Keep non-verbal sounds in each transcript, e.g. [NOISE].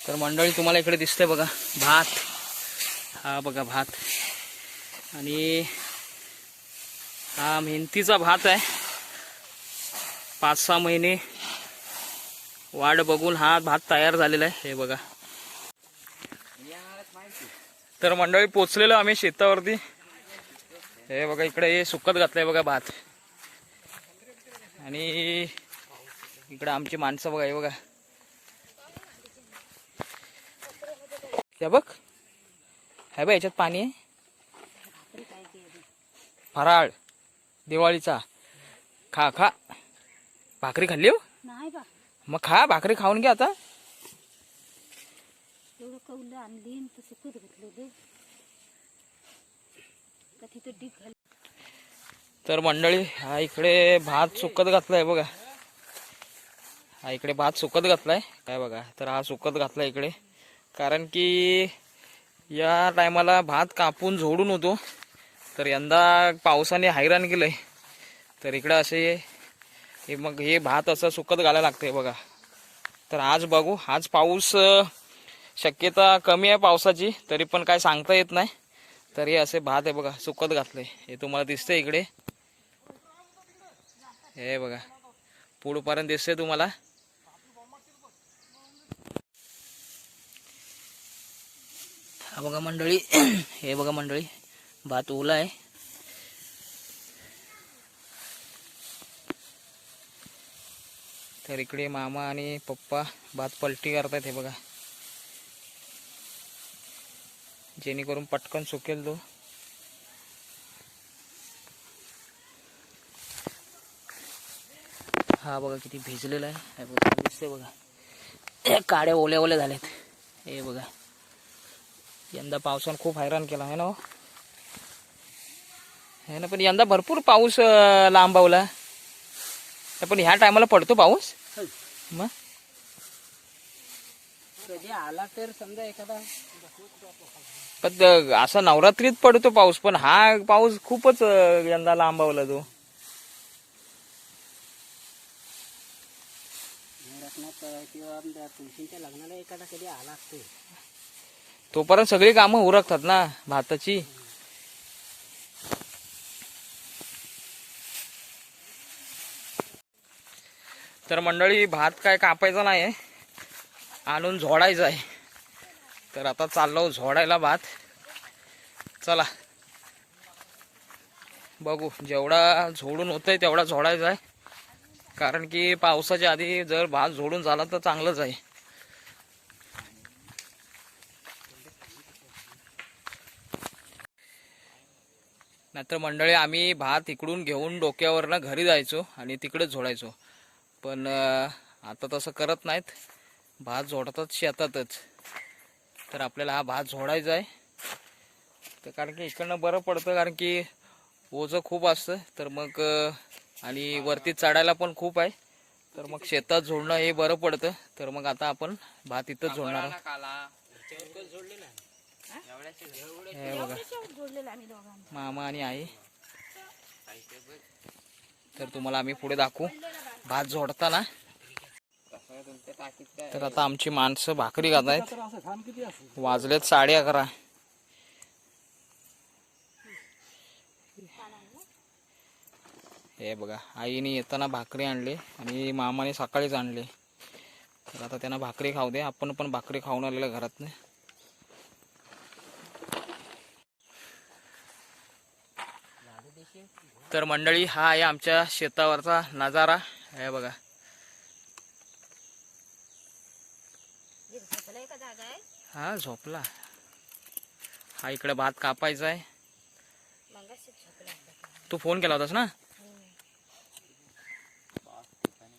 तर मंडळी तुम्हाला इकडे दिसतंय बघा भात. हा बघा भात. आणि हा मेहनतीचा भात आहे. पाच सहा महिने वाढ बघून हा भात तयार झालेला आहे. हे बघा. तर मंडळी पोचलेलो आम्ही शेतावरती. हे बघा इकडे हे सुकत घातलंय बघा भात. आणि इकडे आमची माणसं बघा हे बघा. हे बघ. हे बघ याच्यात पाणी आहे. फराळ दिवाळीचा. खा खा. भाकरी खाल्ली हो? मग खा भाकरी खाऊन घ्या आता एवढं कौलं आणली आणि तसं सुकत घातलं दे का तिथं डीप घाल तर मंडळी हा इकडे भात सुकत घातलाय बघा. हा इकडे भात सुकत घातलाय. काय बघा तर हा सुकत घातलाय इकडे. कारण की या टायमाला भात कापून झोडून होतो. तर यंदा पावसाने हैराण केलंय. तर इकडे असे हे मग हे भात असं सुकत घालायला लागतंय बघा. तर आज बघू आज पाऊस शक्यता कमी आहे पावसाची तरी पण काय सांगता येत नाही. तर हे असे भात आहे बघा सुकत घातलंय हे तुम्हाला दिसतंय इकडे. हे बघा पुढपर्यंत दिसतंय तुम्हाला. हा बघा मंडळी [CLEARS THROAT] हे बघा मंडळी भात ओला आहे. तर इकडे मामा आणि पप्पा भात पलटी करतायत हे बघा. जेणेकरून पटकन सुकेल तो. हा बघा किती भिजलेला आहे. हे बघा दिसतंय बघा. काड्या ओल्या ओल्या झाल्यात. हे बघा. यंदा पावसानं खूप हैराण केला आहे ना हो? है ना पण यंदा भरपूर पाऊस लांबवला. पण ह्या टायमाला पडतो पाऊस? मग? कधी आला तर समजा एखादा पण असा नवरात्रीत पडतो पाऊस पण हा पाऊस खूपच यंदा लांबवला तो. तोपर्यंत सगळी कामं उरकतात ना भाताची. तर मंडळी भात काय कापायचा नाही आणून झोडायचा आहे. तर आता चाललो झोडायला भात. चला. बघू जेवढा झोडून होतंय तेवढा झोडायचा आहे. कारण की पावसाच्या आधी जर भात झोडून झाला तर चांगलंच आहे. नाहीतर मंडळी आम्ही भात इकडून घेऊन डोक्यावरनं घरी जायचो आणि तिकडेच झोडायचो. पण आता तसं करत नाहीत. भात झोडतात शेतातच. तर आपल्याला हा भात झोडायचा आहे. तर कारण की इकडनं बरं पडतं कारण की ओझं खूप असतं. तर मग आणि वरती चढायला पण खूप आहे. तर मग शेतात झोडणं हे बरं पडतं. तर मग आता आपण भात इथंच झोडणार. हे बघा. मामा आणि आई. तर तुम्हाला आम्ही पुढे दाखवू. भात झोडताना. तर आता आमची माणसं भाकरी खात आहेत. वाजलेत साडे अकरा. हे बघा आईने येताना भाकरी आणली आणि मामाने सकाळीच आणले. तर आता त्यांना भाकरी खाऊ दे आपण पण भाकरी खाऊन आलेलं घरात तर मंडळी हा आहे आमच्या शेतावरचा नजारा. हे बघा. आहे हा झोपला. हा इकडे भात कापायचा आहे तू फोन केला होतास ना?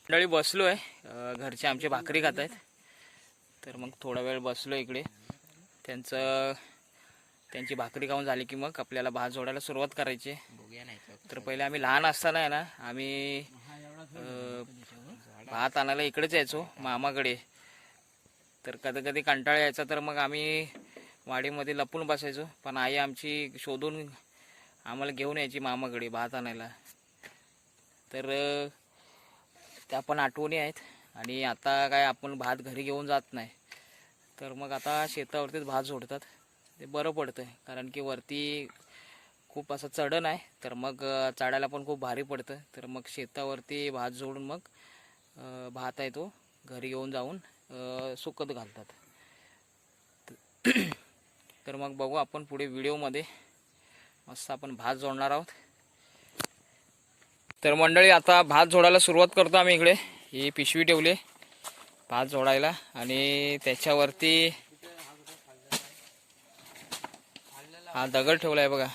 मंडळी बसलोय. अं, घरचे आमचे भाकरी खात आहेत तर मग थोडा वेळ बसलो इकडे. त्यांचं त्यांची भाकरी खाऊन झाली की मग आपल्याला भात जोडायला सुरुवात करायची. आहे. तर पहिले आम्ही लहान असताना आहे ना आम्ही भात आणायला इकडेच यायचो मामाकडे. तर कधी कधी कंटाळा यायचा तर मग आम्ही वाडीमध्ये लपून बसायचो. पण आई आमची शोधून आम्हाला घेऊन यायची मामाकडे भात आणायला. तर त्या पण आठवणी आहेत. आणि आता काय आपण भात घरी घेऊन जात नाही. तर मग आता शेतावरतीच भात सोडतात. ते बरं पडतं कारण की वरती खूप असं चढण आहे. तर मग चढायला पण खूप भारी पडतं. तर मग शेतावरती भात जोडून मग भात आहे तो घरी घेऊन जाऊन सुकत घालतात. तर मग बघू आपण पुढे व्हिडिओमध्ये मस्त आपण भात जोडणार आहोत. तर मंडळी आता भात जोडायला सुरुवात करतो आम्ही इकडे. ही पिशवी ठेवली भात जोडायला. आणि त्याच्यावरती हा दगड ठेवलाय बघा.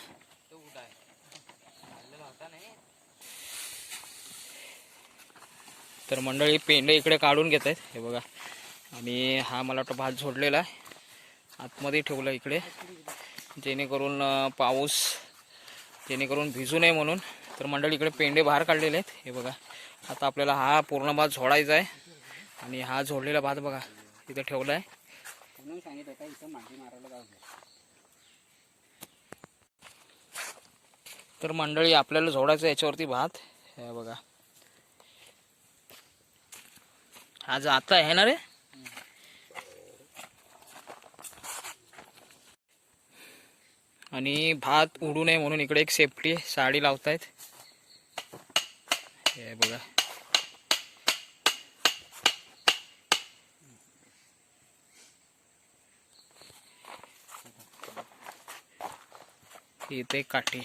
तर मंडळी पेंडे इकडे काढून घेत आहेत हे बघा. आणि हा मला वाटतं भात झोडलेला आहे. आतमध्ये ठेवला इकडे. जेणेकरून पाऊस जेणेकरून भिजू नये म्हणून. तर मंडळी इकडे पेंडे बाहेर काढलेले आहेत. हे बघा आता आपल्याला हा पूर्ण भात झोडायचा आहे. आणि हा झोडलेला भात बघा इथे ठेवला आहे. तर मंडळी आपल्याला झोडायचं याच्यावरती भात. हे बघा. हा जाता आहे ना रे आणि भात उडू नये म्हणून इकडे एक सेफ्टी साडी लावतायत. हे बघा. इथे काठी.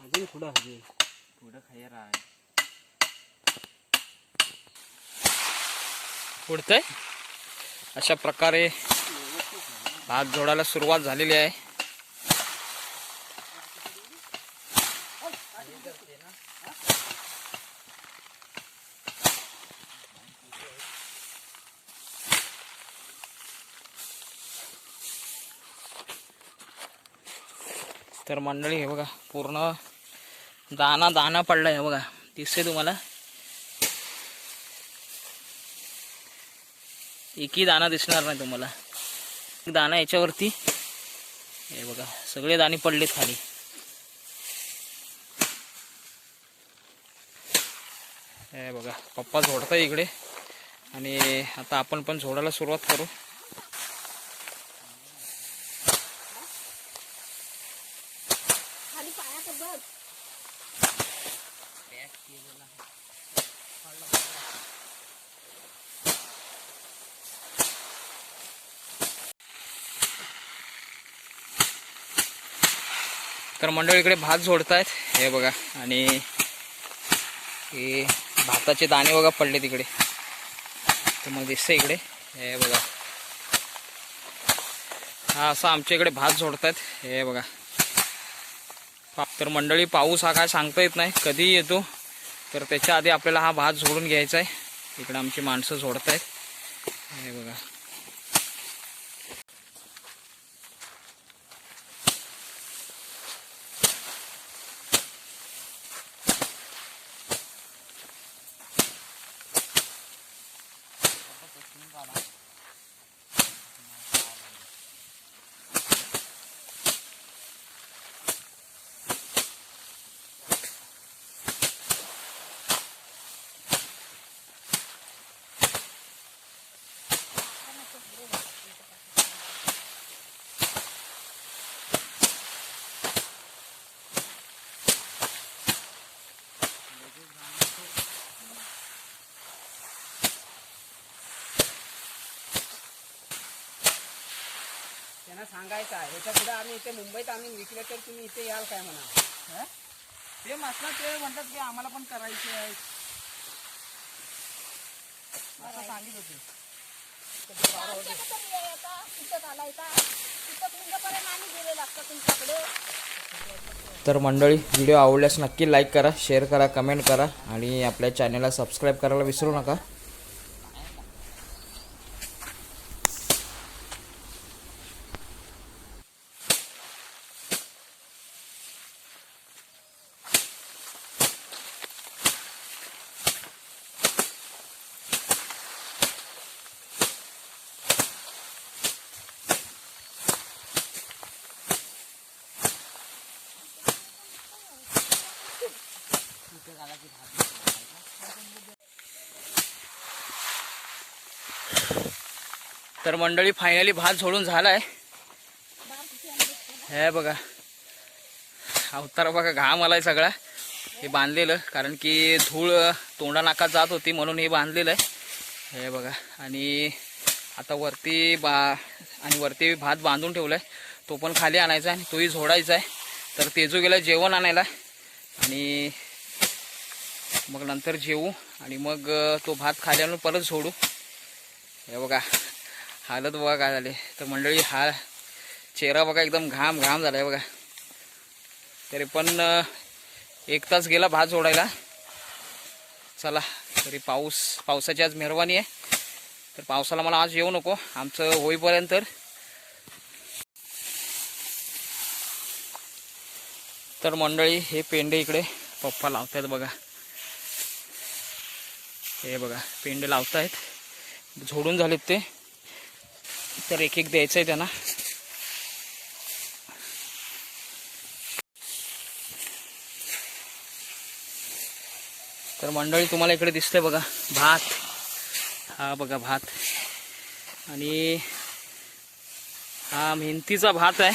अजून पुढं हवी पुढं खैर आहे पुढतंय अशा प्रकारे भात जोडायला सुरुवात झालेली आहे. तर मंडळी हे बघा पूर्ण दाना दाना पडला हे बघा. दिसते तुम्हाला? एकही दाना दिसणार नाही तुम्हाला. दाना याच्यावरती हे बघा सगळे दाणे पडलेत खाली. हे बघा पप्पा झोडताय इकडे. आणि आता आपण पण झोडायला सुरुवात करू. तर मंडळी इकडे भात झोडतायत. हे बघा आणि हे भाताचे दाणे बघा पडले तिकडे तर मग दिसतंय इकडे. हे बघा. हा असं आमच्या इकडे भात झोडतायत. हे बघा. तर मंडळी पाऊस हा काय सांगता येत नाही. कधी येतो. तर त्याच्या आधी आपल्याला हा भात झोडून घ्यायचा आहे इकडे आमची माणसं झोडतायत. हे बघा. त्यांना सांगायचं आहे. ह्याच्या पुढे आम्ही इथे मुंबईत आम्ही विकले तर तुम्ही इथे याल काय म्हणा ते म्हटलं ते म्हणतात की आम्हाला पण करायचे आहे असं सांगित होते. तर मंडळी व्हिडिओ आवडल्यास नक्की लाईक करा शेअर करा कमेंट करा आणि आपल्या चॅनलला सबस्क्राईब करायला विसरू नका. तर मंडळी फायनली भात झोडून झालाय. हे बघा. अवतार बघा घाम आलाय सगळा. हे बांधलेलं कारण की धूळ तोंडानाकात जात होती म्हणून हे बांधलेलं आहे. हे बघा. आणि आता वरती बा आणि वरती भात बांधून ठेवलाय. तो पण खाली आणायचा आणि तोही झोडायचा आहे. तर तेजू गेला जेवण आणायला. आणि मग नंतर जेवू आणि मग तो भात खाली परत झोडू हे बघा हालत बघा काय झाले. तर मंडळी हा चेहरा बघा एकदम घाम घाम झाला आहे बघा. तरी पण एक तास गेला भात सोडायला. चला तरी पाऊस पावसाची आज मेहरबानी आहे. तर पावसाला मला आज येऊ नको. आमचं होईपर्यंत तर. मंडळी हे पेंडे इकडे पप्पा लावतात बघा. हे बघा पेंड लावतायत. झोडून झालेत ते. तर एक एक द्यायचं आहे त्यांना. तर मंडळी तुम्हाला इकडे दिसतंय बघा भात. हा बघा भात. आणि हा मेहनतीचा भात आहे.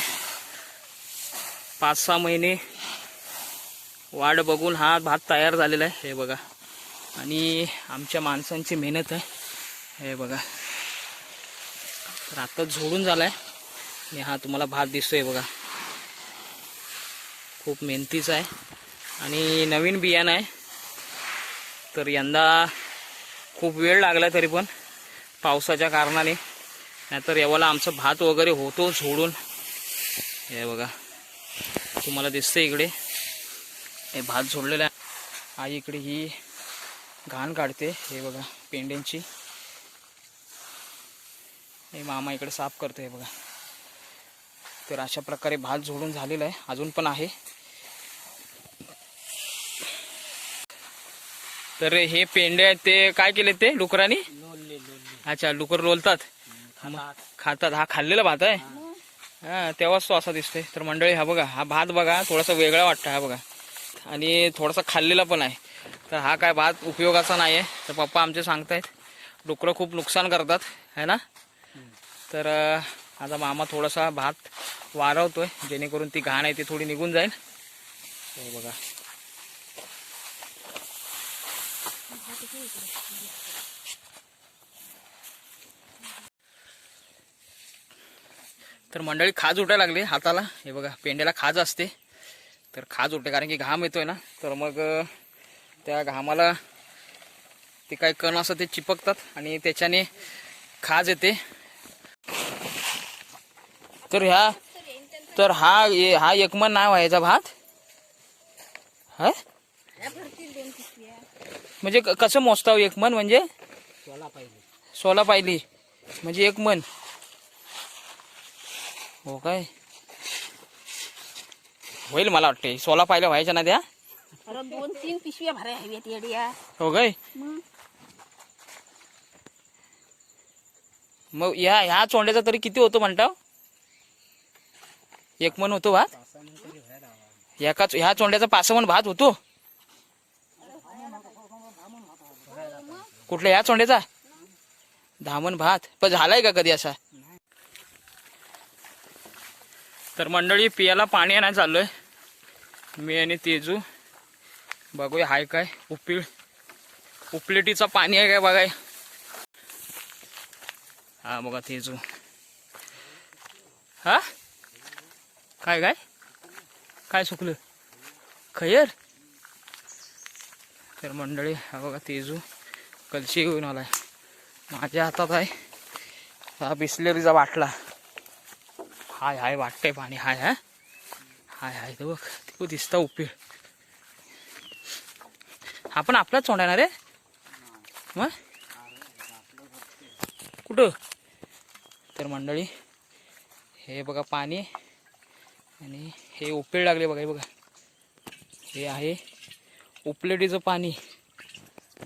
पाच सहा महिने वाढ बघून हा भात तयार झालेला आहे. हे बघा. आणि आमच्या माणसांची मेहनत आहे. हे बघा. तर आता झोडून आहे आणि हा तुम्हाला भात दिसतोय बघा. खूप मेहनतीचा आहे. आणि नवीन बियाणं आहे. तर यंदा खूप वेळ लागला तरी पण पावसाच्या कारणाने. नाहीतर यावाला आमचं भात वगैरे होतो झोडून. हे बघा. तुम्हाला दिसतं इकडे. हे भात झोडलेला आहे. आई इकडे ही घाण काढते हे बघा पेंड्यांची. हे मामा इकडे साफ करतो हे बघा. तर अशा प्रकारे भात झोडून झालेला आहे. अजून पण आहे. तर हे पेंडे आहेत ते काय केले ते डुकरांनी? अच्छा डुकर रोलतात खातात. हा खाल्लेला भात आहे? हा. तेव्हाच तो असा दिसतोय. तर मंडळी हा बघा हा भात बघा थोडासा वेगळा वाटतं हा बघा. आणि थोडासा खाल्लेला पण आहे. तर हा काय भात उपयोगाचा नाही आहे तर पप्पा आमचे सांगतायत डुकरं खूप नुकसान करतात है ना? तर माझा आता मामा थोडासा भात वारवतोय जेणेकरून ती घाण आहे ती थोडी निघून जाईल. बघा. तर मंडळी खाज उठायला लागली हाताला. हे बघा पेंड्याला खाज असते. तर खाज उठते कारण की घाम येतोय ना. तर मग त्या घामाला ते काही कण असं ते चिपकतात आणि त्याच्याने खाज येते. तर ह्या तर हा हा एकमन नाव आहे याचा भात. हा? म्हणजे क- कसं मोजताव एक मन म्हणजे? सोला पाहिली पायली. म्हणजे एक मन हो काय? होईल मला वाटते सोला पायल्या व्हायच्या ना त्या? अरे दोन तीन पिशव्या भराय हव्यात येड्या. हो काय? मग? मग ह्या ह्या चोंड्याचा तरी किती होतो म्हणता एक मन होतो भात? एका ह्या चोंड्याचा पाच मन भात होतो? कुठल्या ह्या चोंड्याचा? धामण भात. पण झालाय का कधी असा? तर मंडळी पियाला पाणी आणायला चाललोय. मी आणि तेजू. बघूया हाय काय? उपिळ उपलेटीचं पाणी आहे काय बघाय? हा बघा तेजू हा? काय काय? काय सुकलं? खयर तर मंडळी हा बघा तेजू कलशी घेऊन आलाय. माझ्या हातात आहे. हा बिस्लेरीचा बाटला. हाय हाय वाटतंय पाणी. हाय हा? हाय हाय तर बघ. ते दिसता उपीळ. आपण आपलाच तोंड आहे रे? मग? कुठं? तर मंडळी हे बघा पाणी आणि हे उपेळ लागले बघा हे बघा. हे आहे उपलेटीचं पाणी.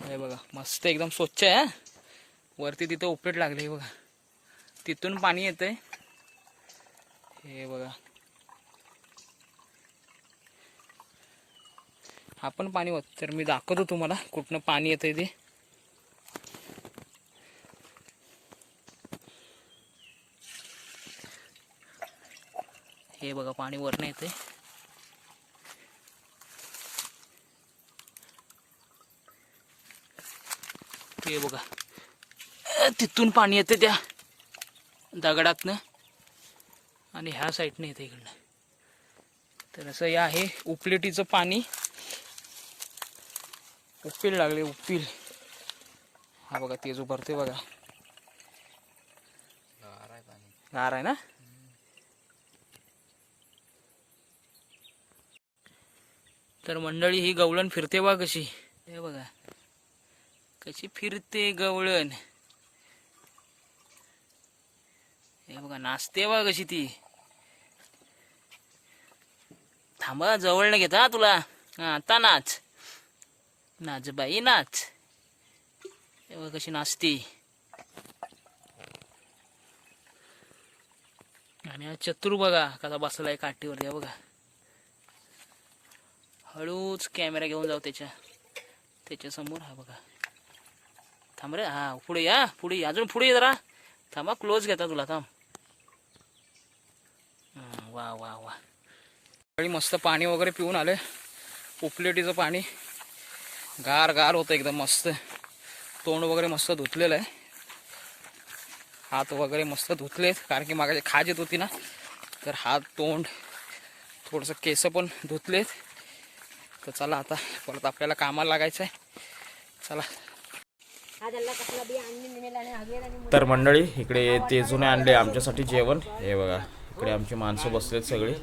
हे बघा मस्त एकदम स्वच्छ आहे वरती तिथं उपलेट लागले हे बघा. तिथून पाणी येतंय. हे बघा. हा पण पाणी होत. तर मी दाखवतो तुम्हाला कुठनं पाणी येतंय ते. हे बघा पाणी वरनं येते हे बघा. तिथून पाणी येते त्या दगडातनं. आणि ह्या साईडनं येते इकडनं. तर असं हे आहे उपलेटीचं पाणी. उप्पील लागले उप्पील हा बघा तेज उभारते बघा. गार आहे ना तर मंडळी ही गवळण फिरते बा कशी. हे बघा. कशी फिरते गवळण. हे बघा नाचते बा कशी ती. थांबा जवळ न घेता तुला. हा आता नाच. नाच. बाई नाच एवढं कशी नाचते. आणि हा चतुर बघा कसा बसलाय काठीवर या बघा. हळूच कॅमेरा घेऊन जाऊ त्याच्या त्याच्यासमोर हा बघा. थांब रे हा पुढे या पुढे अजून पुढे ये जरा. थांबा क्लोज घेता तुला थांब. वा वा वा. मस्त पाणी वगैरे पिऊन आले उपलेटीचं पाणी. गार गार होतं एकदम मस्त. तोंड वगैरे मस्त धुतलेलं आहे. हात वगैरे मस्त धुतलेत कारण की मागाची खाज येत होती ना. तर हात तोंड थोडंसं केस पण धुतलेत. तर चला आता परत आपल्याला कामाला लागायचं आहे. चला. तर मंडळी इकडे ते जुने आणले आमच्यासाठी जेवण. हे बघा इकडे आमची माणसं बसलेत सगळी.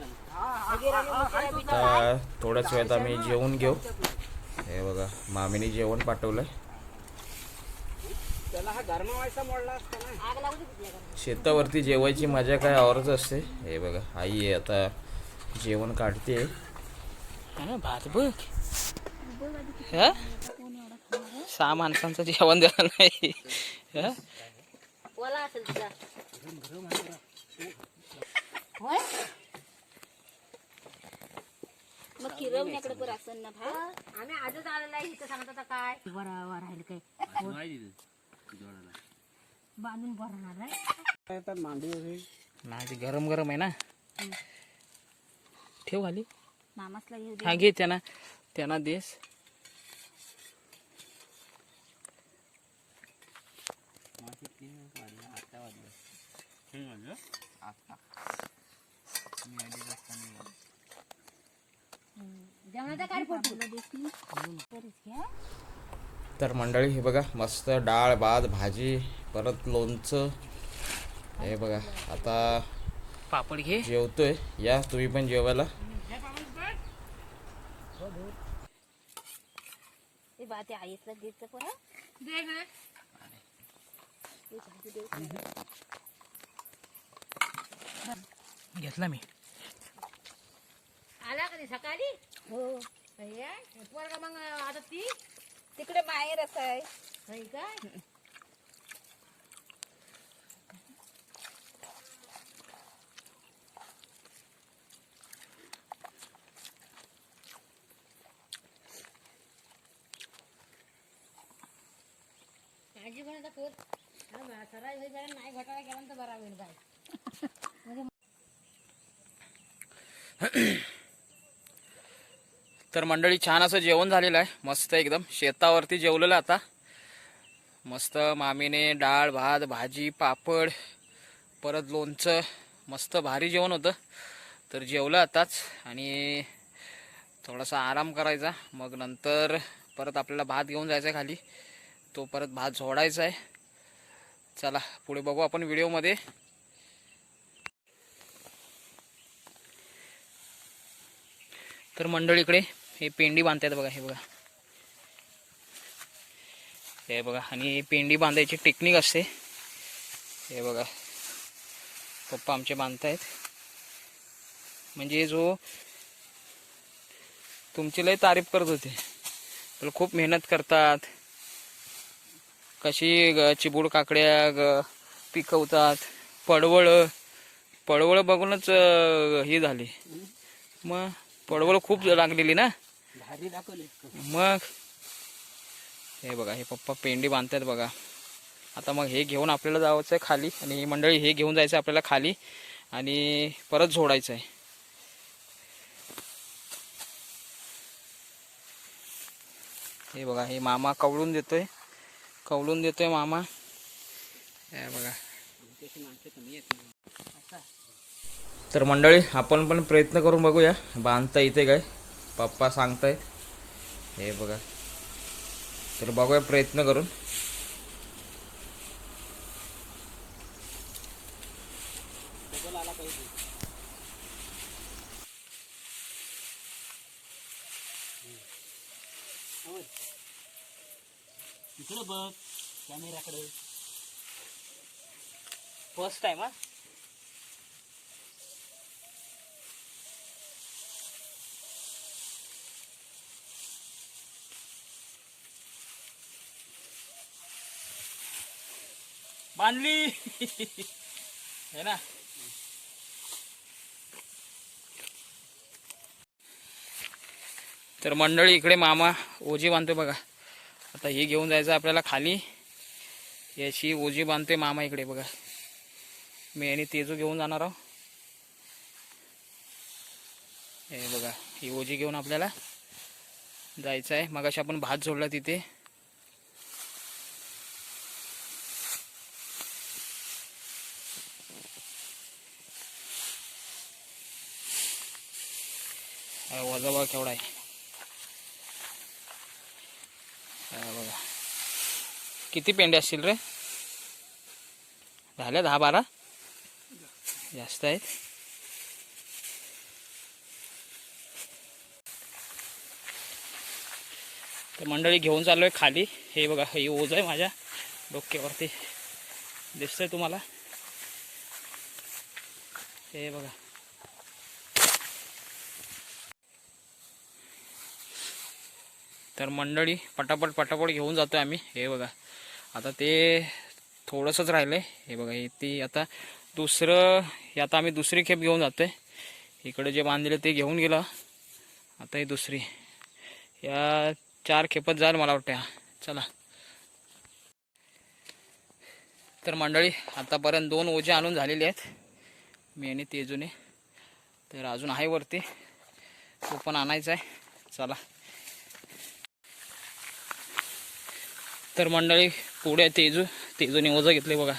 तर थोड्याच वेळात आम्ही जेवून घेऊ. हे बघा मामीने जेवण पाठवलंय. त्याला हा गरमावायचा मोडला असता ना. शेतावरती जेवायची मजा काय आवरच असते. हे बघा आई आहे आता जेवण काढते भात बघ हा? सहा माणसांचं जेवण दिलं नाही? ओला असेल मग किरवण्याकडे पण असेल ना भात आम्ही आजच आलेला आहे इथं सांगत होता काय? बरं राहील काय? बांधून भरणार आहे. मांडी नाही गरम गरम आहे ना. ठेव खाली. मामासला येऊ हा घे त्यांना. त्यांना देस. जेवणाचा काय फोटो तर मंडळी हे बघा मस्त डाळ भात भाजी परत लोणचं. हे बघा आता पापड घे. जेवतोय. या तुम्ही पण जेवायला. घेतला मी. आला कधी सकाळी? हो. पोरगा मग आता ती? तिकडे बाहेरच आहे. काय पण आता पोर जरा नाही घोटाळा केला तर बरा होईल काय [LAUGHS] तर मंडळी छान असं जेवण झालेलं आहे. मस्त एकदम. शेतावरती जेवलेलं आता. मस्त मामीने डाळ भात भाजी पापड परत लोणचं. मस्त भारी जेवण होतं. तर जेवलं आताच आणि थोडासा आराम करायचा. मग नंतर परत आपल्याला भात घेऊन जायचा आहे खाली. तो परत भात झोडायचा आहे. चला पुढे बघू आपण व्हिडिओमध्ये. तर मंडळीकडे हे पेंडी बांधतात बघा हे बघा. हे बघा आणि पेंडी बांधायची टेक्निक असते. हे बघा. पप्पा आमचे बांधतायत. म्हणजे जो तुमची लय तारीफ करत होते. तर खूप मेहनत करतात. कशी चिबूड काकड्या पिकवतात. पडवळ. पडवळ बघूनच ही झाली. मग पडवळ खूप लागलेली ना? भारी दाखवले मग? हे बघा हे पप्पा पेंडी बांधतायत बघा. आता मग हे घेऊन आपल्याला जायचं आहे खाली आणि ही मंडळी हे घेऊन जायचं आपल्याला खाली आणि परत झोडायचं आहे हे बघा हे मामा कवळून देतोय. कवळून देतोय मामा. हे बघा. तर मंडळी आपण पण प्रयत्न करून बघूया. बांधता येते काय? पप्पा सांगतायत हे बघा. तर बघूया प्रयत्न करून. इकडे बघ कॅमेराकडे फर्स्ट टाइम हा? बांधली. है ना. तर मंडळी इकडे मामा ओजी बांधतोय बघा. आता हे घेऊन जायचं आपल्याला खाली. याची ओजी बांधतोय मामा इकडे बघा. मी आणि तेजू घेऊन जाणार आहो. हे बघा ही ओजी घेऊन आपल्याला जायचं आहे. मगाशी आपण भात जोडला तिथे. बघा जवळ केवढा आहे? हा, बघा. किती पेंडे असतील रे? झाल्या दहा बारा? जास्त आहेत. तर मंडळी घेऊन चाललोय खाली. हे बघा हे ओझ आहे माझ्या डोक्यावरती. दिसतंय तुम्हाला? हे बघा. तर मंडळी पटापट पटापट घेऊन जातो आम्ही. हे बघा. आता ते थोडंसंच राहिलं आहे हे बघा हे ती आता दुसरं हे आता आम्ही दुसरी खेप घेऊन जातो आहे इकडे जे बांधलेलं ते घेऊन गेलं. आता ही दुसरी. या चार खेपत जाईल मला वाटतं चला. तर मंडळी आतापर्यंत दोन ओझे आणून झालेले आहेत. मी आणि तेजूने. तर अजून आहे वरती. तो पण आणायचा आहे. चला. तर मंडळी पुढे तेजू तेजूने ओझं घेतले बघा.